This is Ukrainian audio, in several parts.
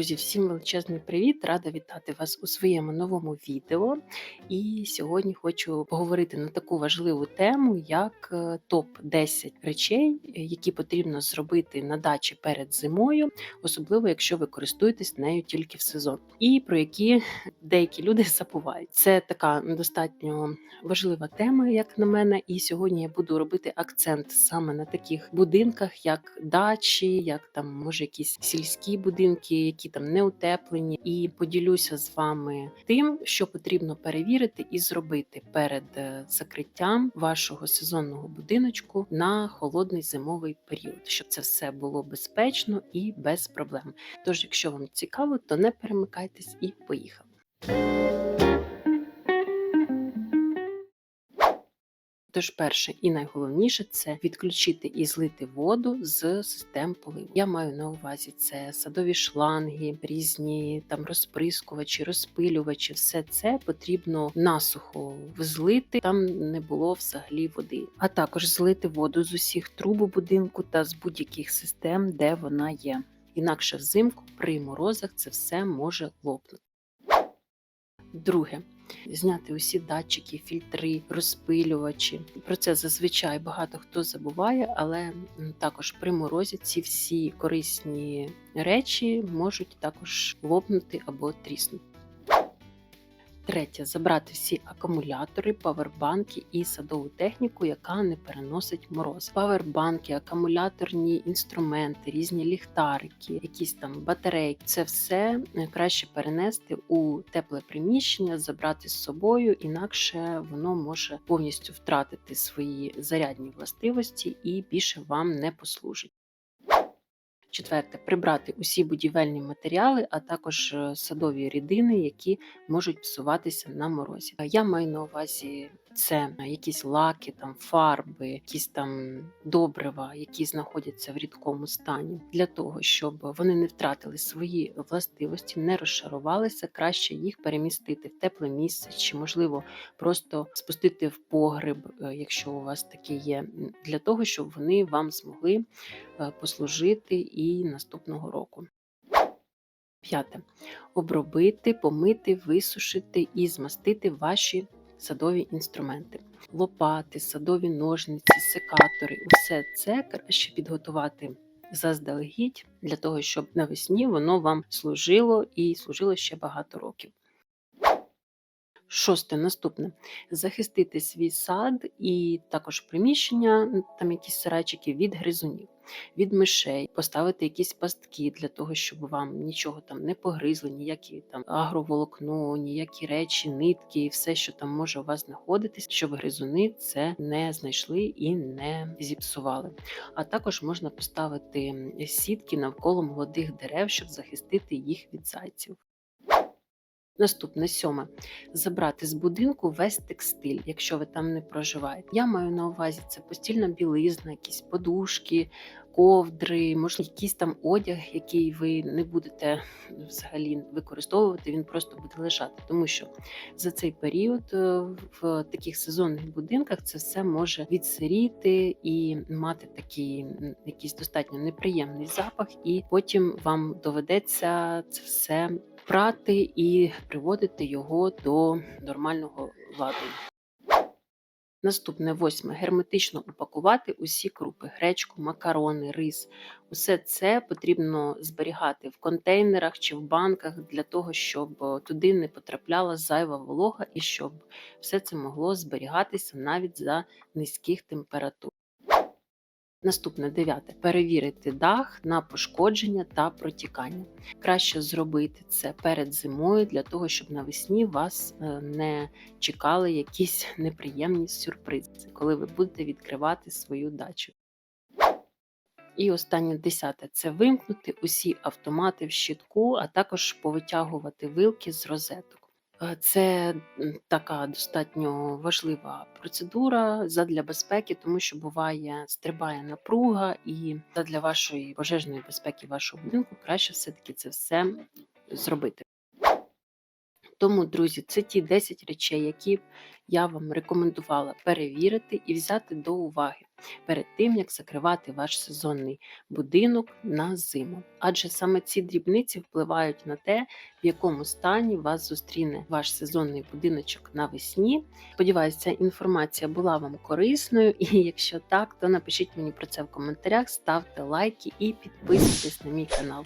Друзі, всім величезний привіт! Рада вітати вас у своєму новому відео. І сьогодні хочу поговорити на таку важливу тему, як е, топ-10 речей, які потрібно зробити на дачі перед зимою, особливо якщо ви користуєтесь нею тільки в сезон, і про які деякі люди забувають. Це така достатньо важлива тема, як на мене. І сьогодні я буду робити акцент саме на таких будинках, як дачі, як там може якісь сільські будинки, які там не утеплені, і поділюся з вами тим, що потрібно перевірити і зробити перед е, закриттям вашого сезонного будиночку на холодний зимовий період, щоб це все було безпечно і без проблем. Тож, якщо вам цікаво, то не перемикайтесь і поїхали. Тож, перше і найголовніше це відключити і злити воду з систем поливу. Я маю на увазі це садові шланги, різні там розприскувачі, розпилювачі. Все це потрібно насухо взлити. Там не було взагалі води, а також злити воду з усіх труб у будинку та з будь-яких систем, де вона є. Інакше взимку при морозах це все може лопнути. Друге зняти усі датчики, фільтри, розпилювачі. Про це зазвичай багато хто забуває, але також при морозі ці всі корисні речі можуть також лопнути або тріснути. Третє забрати всі акумулятори, павербанки і садову техніку, яка не переносить мороз. Павербанки, акумуляторні інструменти, різні ліхтарики, якісь там батарейки. Це все е, краще перенести у тепле приміщення, забрати з собою, інакше воно може повністю втратити свої зарядні властивості і більше вам не послужить. Четверте прибрати усі будівельні матеріали, а також е, садові рідини, які можуть псуватися на морозі. Я маю на увазі це якісь лаки, там фарби, якісь там добрива, які знаходяться в рідкому стані, для того, щоб вони не втратили свої властивості, не розшарувалися, краще їх перемістити в тепле місце, чи можливо просто спустити в погреб, е, якщо у вас таке є, для того, щоб вони вам змогли е, послужити і наступного року. П'яте обробити, помити, висушити і змастити ваші садові інструменти, лопати, садові ножниці, секатори усе це краще підготувати заздалегідь для того, щоб навесні воно вам служило і служило ще багато років. Шосте наступне захистити свій сад і також приміщення, там якісь сарайчики від гризунів від мишей, поставити якісь пастки для того, щоб вам нічого там не погризли, ніякі там агроволокно, ніякі речі, нитки все, що там може у вас знаходитись, щоб гризуни це не знайшли і не зіпсували. А також можна поставити сітки навколо молодих дерев, щоб захистити їх від зайців. Наступне сьоме забрати з будинку весь текстиль, якщо ви там не проживаєте. Я маю на увазі це постільна білизна, якісь подушки, ковдри, можливо, якийсь там одяг, який ви не будете взагалі використовувати, він просто буде лежати. Тому що за цей період е, в таких сезонних будинках це все може відсиріти і мати такий якийсь достатньо неприємний запах, і потім вам доведеться це все прати і приводити його до нормального ладу. Наступне восьме герметично упакувати усі крупи, гречку, макарони, рис. Усе це потрібно зберігати в контейнерах чи в банках для того, щоб туди не потрапляла зайва волога і щоб все це могло зберігатися навіть за низьких температур. Наступне дев'яте перевірити дах на пошкодження та протікання. Краще зробити це перед зимою для того, щоб навесні вас е, не чекали якісь неприємні сюрпризи, коли ви будете відкривати свою дачу. І останнє десяте це вимкнути усі автомати в щитку, а також повитягувати вилки з розеток. Е, це така достатньо важлива процедура задля безпеки, тому що буває стрибає напруга, і задля вашої пожежної безпеки вашого будинку краще все-таки це все зробити. Тому, друзі, це ті 10 речей, які я вам рекомендувала перевірити і взяти до уваги. перед тим як закривати ваш сезонний будинок на зиму. Адже саме ці дрібниці впливають на те, в якому стані вас зустріне ваш сезонний будиночок навесні. Сподіваюся, ця інформація була вам корисною, і якщо так, то напишіть мені про це в коментарях, ставте лайки і підписуйтесь на мій канал.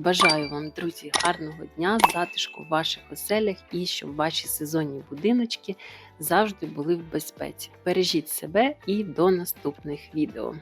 Бажаю вам, друзі, гарного дня, затишку в ваших оселях і щоб ваші сезонні будиночки завжди були в безпеці. Бережіть себе і до наступних відео.